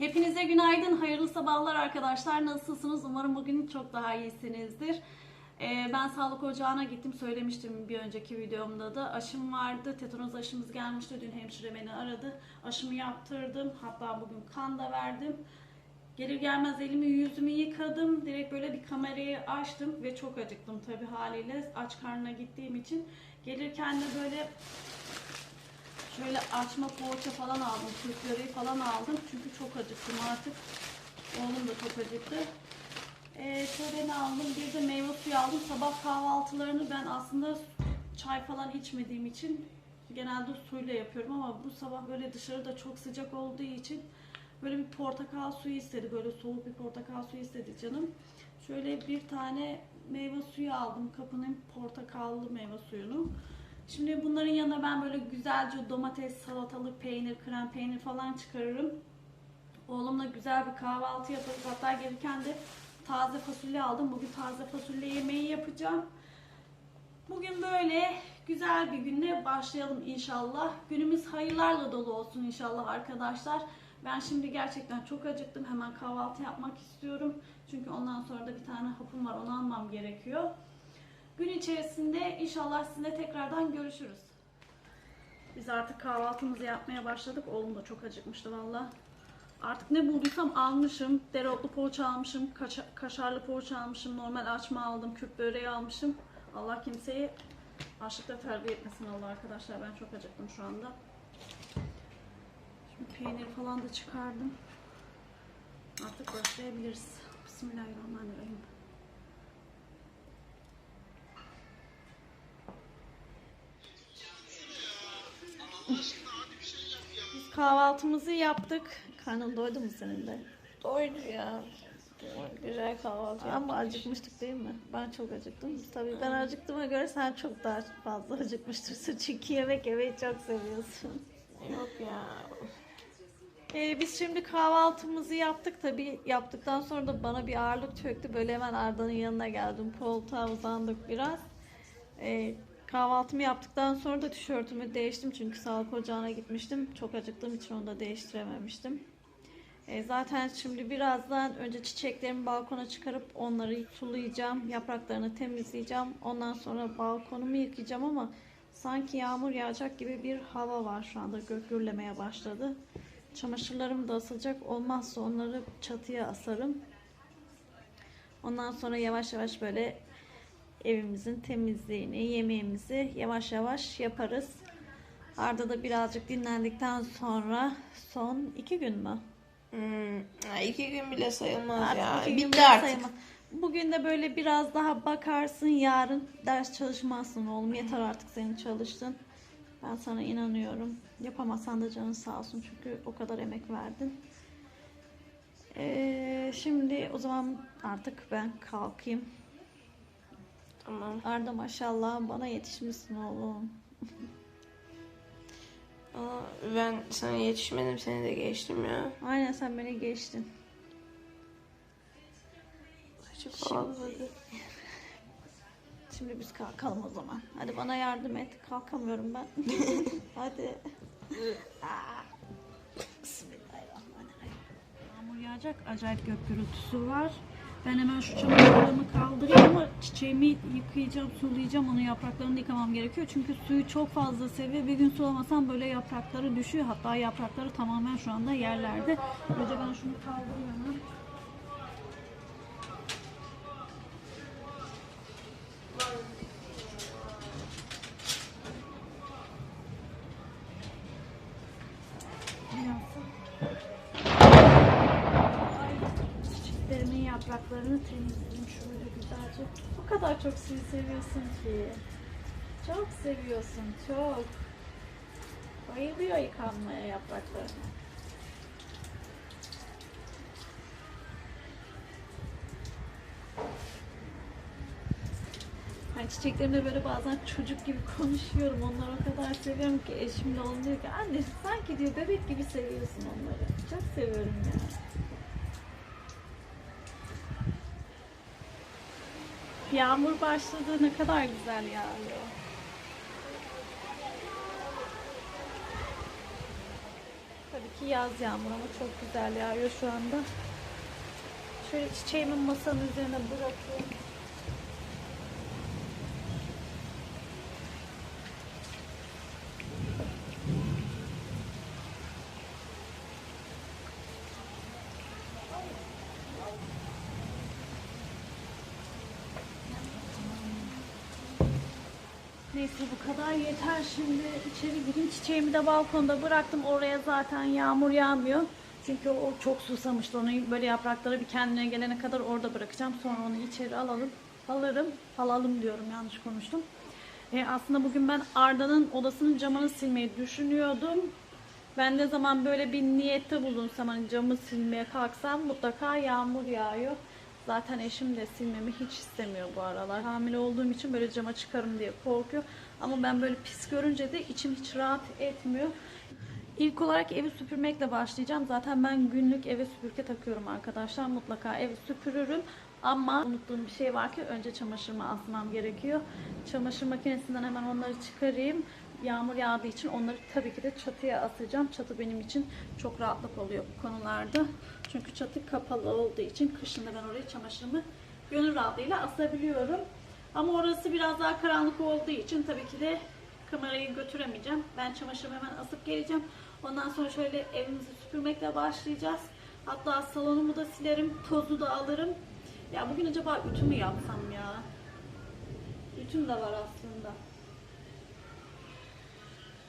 Hepinize günaydın, hayırlı sabahlar arkadaşlar. Nasılsınız? Umarım bugün çok daha iyisinizdir. Ee, ben sağlık ocağına gittim, söylemiştim bir önceki videomda da. Aşım vardı, tetanoz aşımız gelmişti. Dün hemşire beni aradı. Aşımı yaptırdım, hatta bugün kan da verdim. Gelir gelmez elimi yüzümü yıkadım. Direkt böyle bir kamerayı açtım ve çok acıktım tabii haliyle. Aç karnına gittiğim için. Gelirken de böyle Şöyle açma poğaça falan aldım. Türk böreği falan aldım. Çünkü çok acıktım artık. Oğlum da çok acıktı. Ee, ne aldım? Bir de meyve suyu aldım. Sabah kahvaltılarını ben aslında çay falan içmediğim için genelde suyla yapıyorum ama bu sabah böyle dışarıda çok sıcak olduğu için böyle bir portakal suyu istedi. Böyle soğuk bir portakal suyu istedi canım. Şöyle bir tane meyve suyu aldım. Kapının portakallı meyve suyunu. Şimdi bunların yanına ben böyle güzelce domates, salatalık, peynir, krem peynir falan çıkarırım. Oğlumla güzel bir kahvaltı yaparız. Hatta gelirken de taze fasulye aldım. Bugün taze fasulye yemeği yapacağım. Bugün böyle güzel bir günle başlayalım inşallah. Günümüz hayırlarla dolu olsun inşallah arkadaşlar. Ben şimdi gerçekten çok acıktım. Hemen kahvaltı yapmak istiyorum. Çünkü ondan sonra da bir tane hapım var. Onu almam gerekiyor. Gün içerisinde inşallah sizinle tekrardan görüşürüz. Biz artık kahvaltımızı yapmaya başladık. Oğlum da çok acıkmıştı valla. Artık ne bulduysam almışım. Dereotlu poğaça almışım. kaşa- kaşarlı poğaça almışım. Normal açma aldım. Kürt böreği almışım. Allah kimseyi açlıkta terbiye etmesin Allah arkadaşlar. Ben çok acıktım şu anda. Şimdi peynir falan da çıkardım. Artık başlayabiliriz. Bismillahirrahmanirrahim. Biz kahvaltımızı yaptık. Karnın doydu mu senin de? Doydu ya. Güzel kahvaltı Ama acıkmıştık değil mi? Ben çok acıktım. Tabii ben acıktığıma göre sen çok daha fazla acıkmıştırsın. Çünkü yemek yemeyi çok seviyorsun. Yok ya. Ee, biz şimdi kahvaltımızı yaptık. Tabii yaptıktan sonra da bana bir ağırlık çöktü. Böyle hemen Arda'nın yanına geldim. Koltuğa uzandık biraz. Ee, kahvaltımı yaptıktan sonra da tişörtümü değiştim. Çünkü sağlık ocağına gitmiştim. Çok acıktığım için onu da değiştirememiştim. Ee, zaten şimdi birazdan önce çiçeklerimi balkona çıkarıp onları sulayacağım. Yapraklarını temizleyeceğim. Ondan sonra balkonumu yıkayacağım ama sanki yağmur yağacak gibi bir hava var şu anda. Gök gürlemeye başladı. Çamaşırlarım da asılacak. Olmazsa onları çatıya asarım. Ondan sonra yavaş yavaş böyle evimizin temizliğini, yemeğimizi yavaş yavaş yaparız. Arda da birazcık dinlendikten sonra son iki gün mü? Hmm, iki gün bile sayılmaz Artık ya. iki gün Bitti bile artık. sayılmaz. Bugün de böyle biraz daha bakarsın yarın ders çalışmazsın oğlum. Yeter artık senin çalıştın. Ben sana inanıyorum. Yapamazsan da canın sağ olsun çünkü o kadar emek verdin. Ee, şimdi o zaman artık ben kalkayım. Tamam. Arda maşallah bana yetişmişsin oğlum. Ama ben sana yetişmedim seni de geçtim ya. Aynen sen beni geçtin. Saçı fazladı. Şimdi biz kalkalım o zaman. Hadi bana yardım et. Kalkamıyorum ben. Hadi. Aa. Bismillahirrahmanirrahim. Yağmur yağacak. Acayip gök gürültüsü var. Ben hemen şu çamaşırlarımı kaldırayım ama çiçeğimi yıkayacağım, sulayacağım. Onun yapraklarını yıkamam gerekiyor. Çünkü suyu çok fazla seviyor. Bir gün sulamasam böyle yaprakları düşüyor. Hatta yaprakları tamamen şu anda yerlerde. Önce ben şunu kaldırayım hemen. Yapraklarını temizledim şöyle güzelce. O kadar çok suyu seviyorsun ki. Çok seviyorsun, çok. Bayılıyor yıkanmaya yapraklarına. Ben çiçeklerimle böyle bazen çocuk gibi konuşuyorum. Onları o kadar seviyorum ki eşim de onu diyor ki anne sanki diyor bebek gibi seviyorsun onları. Çok seviyorum ya. Yağmur başladı ne kadar güzel yağıyor. Tabii ki yaz yağmur ama çok güzel yağıyor şu anda. Şöyle çiçeğimi masanın üzerine bırakıyorum. Neyse bu kadar yeter şimdi içeri gireyim. Çiçeğimi de balkonda bıraktım. Oraya zaten yağmur yağmıyor. Çünkü o çok susamıştı. Onu böyle yaprakları bir kendine gelene kadar orada bırakacağım. Sonra onu içeri alalım. Alırım. Alalım diyorum yanlış konuştum. E, aslında bugün ben Arda'nın odasının camını silmeyi düşünüyordum. Ben ne zaman böyle bir niyette bulunsam hani camı silmeye kalksam mutlaka yağmur yağıyor. Zaten eşim de silmemi hiç istemiyor bu aralar. Hamile olduğum için böyle cama çıkarım diye korkuyor. Ama ben böyle pis görünce de içim hiç rahat etmiyor. İlk olarak evi süpürmekle başlayacağım. Zaten ben günlük eve süpürge takıyorum arkadaşlar. Mutlaka evi süpürürüm. Ama unuttuğum bir şey var ki önce çamaşırımı asmam gerekiyor. Çamaşır makinesinden hemen onları çıkarayım. Yağmur yağdığı için onları tabii ki de çatıya asacağım. Çatı benim için çok rahatlık oluyor bu konularda. Çünkü çatı kapalı olduğu için kışın da ben oraya çamaşırımı gönül rahatlığıyla asabiliyorum. Ama orası biraz daha karanlık olduğu için tabii ki de kamerayı götüremeyeceğim. Ben çamaşırımı hemen asıp geleceğim. Ondan sonra şöyle evimizi süpürmekle başlayacağız. Hatta salonumu da silerim, tozu da alırım. Ya bugün acaba ütü mü yapsam ya? Ütüm de var aslında.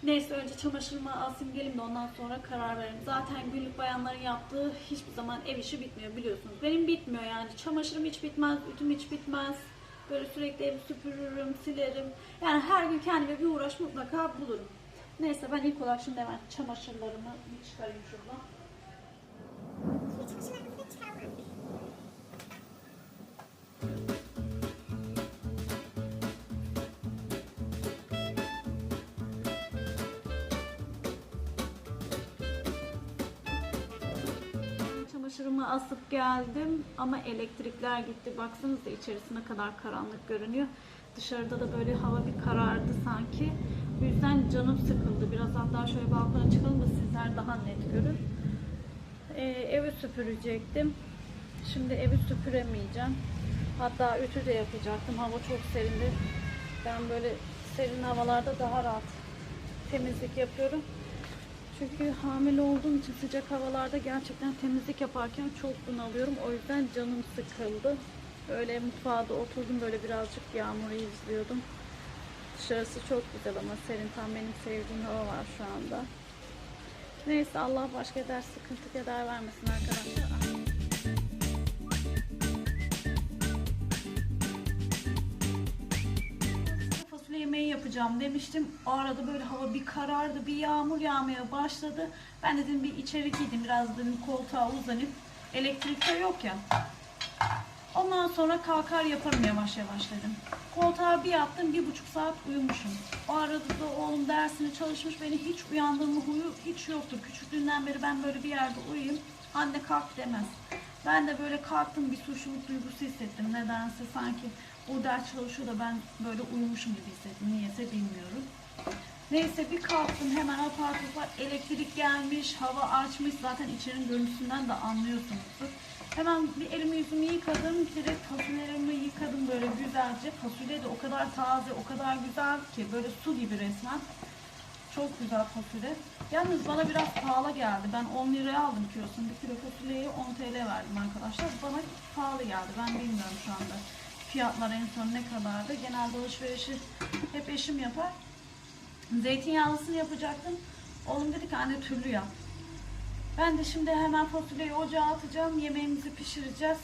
Neyse önce çamaşırımı asayım gelim de ondan sonra karar veririm. Zaten günlük bayanların yaptığı hiçbir zaman ev işi bitmiyor biliyorsunuz. Benim bitmiyor yani. Çamaşırım hiç bitmez, ütüm hiç bitmez. Böyle sürekli evi süpürürüm, silerim. Yani her gün kendime bir uğraş mutlaka bulurum. Neyse ben ilk olarak şimdi hemen çamaşırlarımı çıkarayım şuradan. Çamaşırımı asıp geldim ama elektrikler gitti. Baksanıza içerisine kadar karanlık görünüyor. Dışarıda da böyle hava bir karardı sanki. Bu yüzden canım sıkıldı. Biraz hatta şöyle balkona çıkalım da sizler daha net görün. Ee, evi süpürecektim. Şimdi evi süpüremeyeceğim. Hatta ütü de yapacaktım. Hava çok serindi. Ben böyle serin havalarda daha rahat temizlik yapıyorum. Çünkü hamile olduğum için sıcak havalarda gerçekten temizlik yaparken çok bunalıyorum. O yüzden canım sıkıldı. Öyle mutfağda oturdum böyle birazcık yağmuru izliyordum. Dışarısı çok güzel ama serin tam benim sevdiğim hava var şu anda. Neyse Allah başka ders sıkıntı keder vermesin arkadaşlar. Yapacağım demiştim. O arada böyle hava bir karardı, bir yağmur yağmaya başladı. Ben dedim bir içeri gideyim, biraz dedim koltuğa uzanayım. Elektrik de yok ya. Ondan sonra kalkar yaparım yavaş yavaş dedim. Koltuğa bir yattım, bir buçuk saat uyumuşum. O arada da oğlum dersini çalışmış, beni hiç uyandırma huyu hiç yoktur. Küçüklüğünden beri ben böyle bir yerde uyuyayım, anne kalk demez. Ben de böyle kalktım, bir suçluluk duygusu hissettim. Nedense sanki ders çalışıyor da ben böyle uyumuşum gibi hissettim. Niyeyse bilmiyorum. Neyse bir kalktım hemen apar topar elektrik gelmiş, hava açmış. Zaten içerinin görüntüsünden de anlıyorsunuzdur. Hemen bir elimi yüzümü yıkadım. Direkt fasulyelerimi yıkadım böyle güzelce. Fasulye de o kadar taze, o kadar güzel ki böyle su gibi resmen. Çok güzel fasulye. Yalnız bana biraz pahalı geldi. Ben 10 liraya aldım kilosunu. Bir kilo fasulyeyi 10 TL verdim arkadaşlar. Bana pahalı geldi. Ben bilmiyorum şu anda. Fiyatlar en son ne kadardı. Genelde alışverişi hep eşim yapar. Zeytinyağlısını yapacaktım. Oğlum dedi ki anne türlü yap. Ben de şimdi hemen fasulyeyi ocağa atacağım. Yemeğimizi pişireceğiz.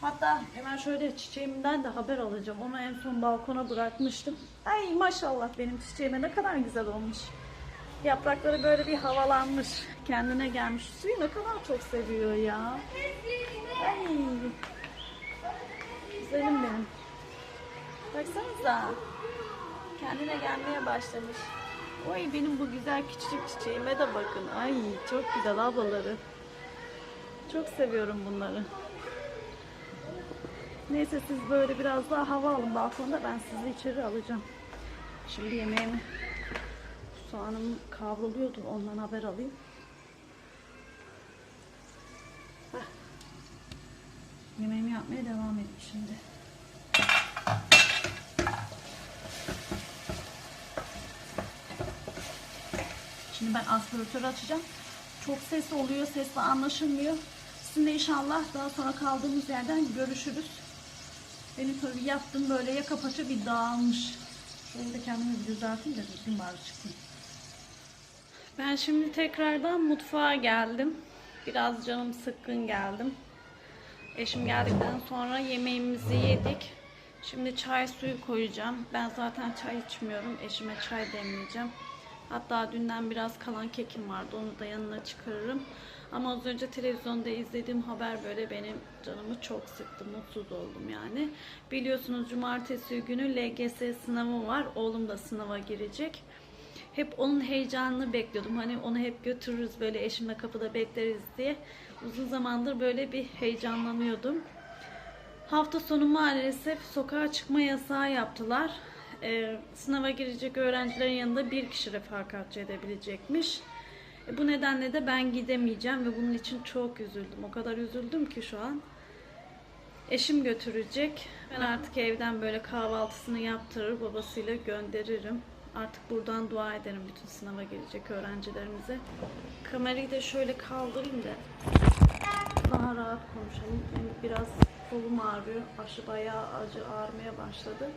Hatta hemen şöyle çiçeğimden de haber alacağım. Onu en son balkona bırakmıştım. Ay maşallah benim çiçeğime ne kadar güzel olmuş. Yaprakları böyle bir havalanmış. Kendine gelmiş. Suyu ne kadar çok seviyor ya. Ay. Güzelim benim. Baksanıza. Kendine gelmeye başlamış. Oy benim bu güzel küçücük çiçeğime de bakın. Ay çok güzel ablaları. Çok seviyorum bunları. Neyse siz böyle biraz daha hava alın balkonda ben sizi içeri alacağım. Şimdi yemeğimi soğanım kavruluyordu ondan haber alayım. Yemeğimi yapmaya devam edeyim şimdi. Şimdi ben aspiratörü açacağım. Çok ses oluyor, sesle anlaşılmıyor. Sizinle inşallah daha sonra kaldığımız yerden görüşürüz. Benim tabii yaptım böyle ya kapatıyor bir dağılmış. Şöyle de kendimi bir düzelteyim de düzgün bari çıkayım. Ben şimdi tekrardan mutfağa geldim. Biraz canım sıkkın geldim. Eşim geldikten sonra yemeğimizi yedik. Şimdi çay suyu koyacağım. Ben zaten çay içmiyorum. Eşime çay demleyeceğim. Hatta dünden biraz kalan kekim vardı. Onu da yanına çıkarırım. Ama az önce televizyonda izlediğim haber böyle benim canımı çok sıktı. Mutsuz oldum yani. Biliyorsunuz cumartesi günü LGS sınavı var. Oğlum da sınava girecek. Hep onun heyecanını bekliyordum. Hani onu hep götürürüz böyle eşimle kapıda bekleriz diye. Uzun zamandır böyle bir heyecanlanıyordum. Hafta sonu maalesef sokağa çıkma yasağı yaptılar. Ee, sınava girecek öğrencilerin yanında bir kişi refakatçi edebilecekmiş. E, bu nedenle de ben gidemeyeceğim ve bunun için çok üzüldüm. O kadar üzüldüm ki şu an. Eşim götürecek. Ben artık evden böyle kahvaltısını yaptırır, babasıyla gönderirim. Artık buradan dua ederim bütün sınava gelecek öğrencilerimize. Kamerayı da şöyle kaldırayım da daha rahat konuşalım. Benim biraz kolum ağrıyor. Başı bayağı acı ağrımaya başladı.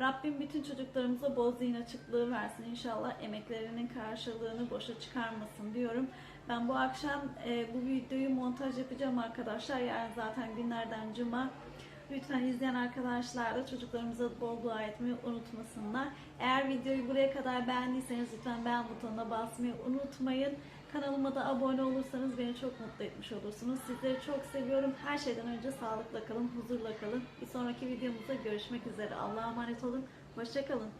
Rabbim bütün çocuklarımıza bol zihin açıklığı versin. İnşallah emeklerinin karşılığını boşa çıkarmasın diyorum. Ben bu akşam e, bu videoyu montaj yapacağım arkadaşlar. Yarın zaten günlerden cuma. Lütfen izleyen arkadaşlar da çocuklarımıza bol dua etmeyi unutmasınlar. Eğer videoyu buraya kadar beğendiyseniz lütfen beğen butonuna basmayı unutmayın. Kanalıma da abone olursanız beni çok mutlu etmiş olursunuz. Sizleri çok seviyorum. Her şeyden önce sağlıkla kalın, huzurla kalın. Bir sonraki videomuzda görüşmek üzere. Allah'a emanet olun. Hoşçakalın.